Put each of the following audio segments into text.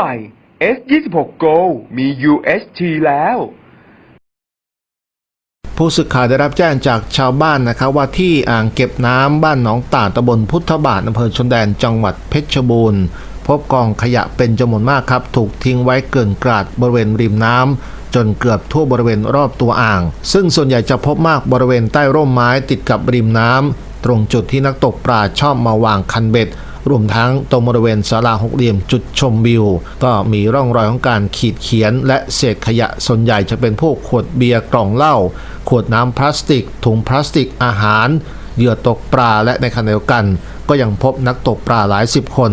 ม่ S26 Go มี UHT แล้ว ผู้สื่อข่าวได้รับแจ้งจากชาวบ้านนะครับว่าที่อ่างเก็บน้ำบ้านหนองตาดตำบลพุทธบาทอำเภอชนแดนจังหวัดเพชรบูรณ์ พบกองขยะเป็นจำนวนมากครับ ถูกทิ้งไว้เกินกราดบริเวณริมน้ำจนเกือบทั่วบริเวณรอบตัวอ่าง ซึ่งส่วนใหญ่จะพบมากบริเวณใต้ร่มไม้ติดกับริมน้ำ ตรงจุดที่นักตกปลาชอบมาวางคันเบ็ด รวมทั้งตรงบริเวณศาลาหกเหลี่ยมจุดชมวิว ก็มีร่องรอยของการขีดเขียน และเศษขยะส่วนใหญ่จะเป็นพวกขวดเบียร์กล่องเหล้าขวดน้ำพลาสติก ถุงพลาสติกอาหาร เหยื่อตกปลาและในขณะเดียวกัน ก็ยังพบนักตกปลาหลายสิบคน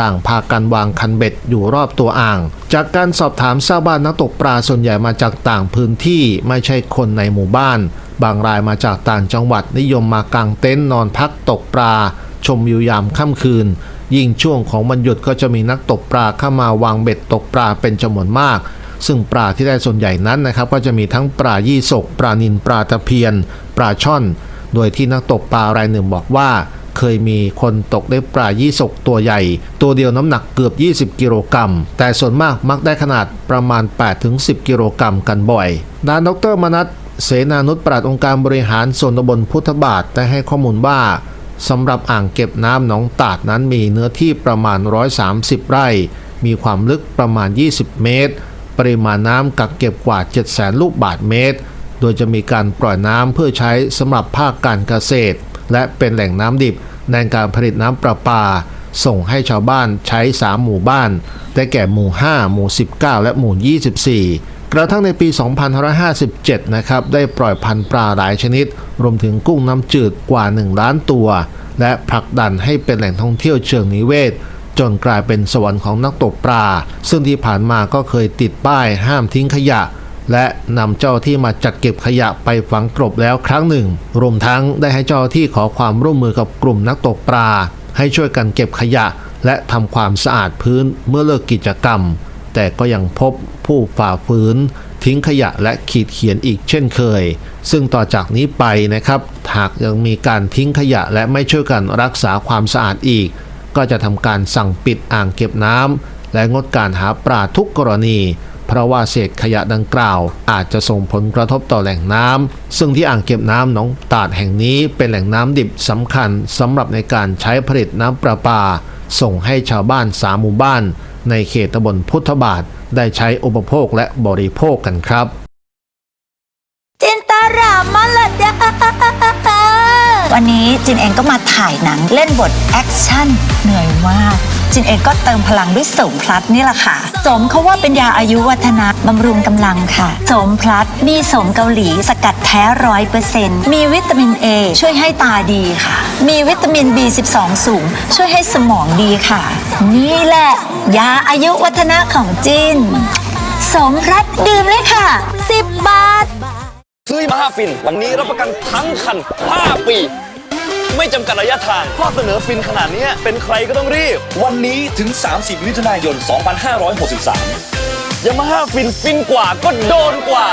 ต่างพากันวางคันเบ็ดอยู่รอบตัวอ่าง จากการสอบถามทราบว่านักตกปลาส่วนใหญ่มาจากต่างพื้นที่ไม่ใช่คนในหมู่บ้าน บางรายมาจากต่างจังหวัดนิยมมากางเต็นท์นอนพักตกปลา ชมวิวยามค่ำคืน ยิ่งช่วงของวันหยุดก็จะมีนักตกปลาเข้ามาวางเบ็ดตกปลาเป็นจำนวนมาก ซึ่งปลาที่ได้ส่วนใหญ่นั้นนะครับ ก็จะมีทั้งปลายี่สกปลานินปลาตะเพียน ปลาช่อน โดยที่นักตกปลารายหนึ่งบอกว่า เคยมีคนตกได้ปลายี่สกตัวใหญ่ ตัวเดียวน้ำหนักเกือบ 20 กิโลกรัมแต่ส่วนมากมักได้ขนาดประมาณ 8-10 กิโลกรัมกันบ่อยด้านดรมนัทเสนานุชปราชญ์องค์การบริหารส่วนตำบลพุทธบาทได้ให้ข้อมูลว่า สำหรับอ่างเก็บน้ำหนองตาดนั้นมีเนื้อที่ประมาณ 130 ไร่ มีความลึกประมาณ 20 เมตร ปริมาณน้ำกักเก็บกว่า 700,000 ลูกบาทเมตร โดยจะมีการปล่อยน้ำเพื่อใช้สำหรับภาคการเกษตร และเป็นแหล่งน้ำดิบในการผลิตน้ำประปา ส่งให้ชาวบ้านใช้ 3 หมู่บ้าน ได้แก่หมู่ 5 หมู่ 19 และหมู่ 24 กระทั่งในปี 2557 นะครับ ได้ปล่อยพันธุ์ปลาหลายชนิด รวมถึงกุ้งน้ำจืดกว่า 1 ล้านตัว และผลักดันให้เป็นแหล่งท่องเที่ยวเชิงนิเวศ จนกลายเป็นสวรรค์ของนักตกปลา ซึ่งที่ผ่านมาก็เคยติดป้ายห้ามทิ้งขยะ และนำเจ้าที่มาจัดเก็บขยะไปฝังกลบแล้วครั้งหนึ่ง รวมทั้งได้ให้เจ้าที่ขอความร่วมมือกับกลุ่มนักตกปลา ให้ช่วยกันเก็บขยะ และทำความสะอาดพื้นเมื่อเลิกกิจกรรม แต่ก็ยังพบผู้ฝ่าฝืน ทิ้งขยะและขีดเขียนอีกเช่นเคย ซึ่งต่อจากนี้ไปนะครับ หากยังมีการทิ้งขยะและไม่ช่วยกันรักษาความสะอาดอีก ก็จะทำการสั่งปิดอ่างเก็บน้ำและงดการหาปลาทุกกรณีเพราะว่าเศษขยะดังกล่าว อาจจะส่งผลกระทบต่อแหล่งน้ำซึ่งที่อ่างเก็บน้ำหนองตาดแห่งนี้เป็นแหล่งน้ำดิบสำคัญสำหรับในการใช้ผลิตน้ำประปา ส่งให้ชาวบ้านสามหมู่บ้าน ในเขตตำบลพุทธบาทได้ใช้อุปโภคและบริโภคกันครับ จินตารามาลดาวันนี้จินเองก็มาถ่ายหนังเล่นบทแอคชั่นเหนื่อยมาก จินเองก็เติมพลังด้วยสมพลัสนี่แหละค่ะ สมเขาว่าเป็นยาอายุวัฒนะบำรุงกำลังค่ะ สมพลัสมีสมเกาหลีสกัดแท้ร้อยเปอร์เซ็นต์มีวิตามิน A ช่วยให้ตาดีค่ะ มีวิตามิน B12 สูง ช่วยให้สมองดีค่ะ นี่แหละ ยาอายุวัฒนะของจินสมพลัสดื่มเลยค่ะ 10 บาท ซื้อมาห้าฟิน วันนี้รับประกันทั้งคัน 5 ปี ไม่จำกัดระยะทางข้อเสนอฟินขนาดเนี้ยเป็นใครก็ต้องรีบ วันนี้ถึง 30มิถุนายน 2563ยามาฮ่าฟินฟินกว่าก็โดนกว่า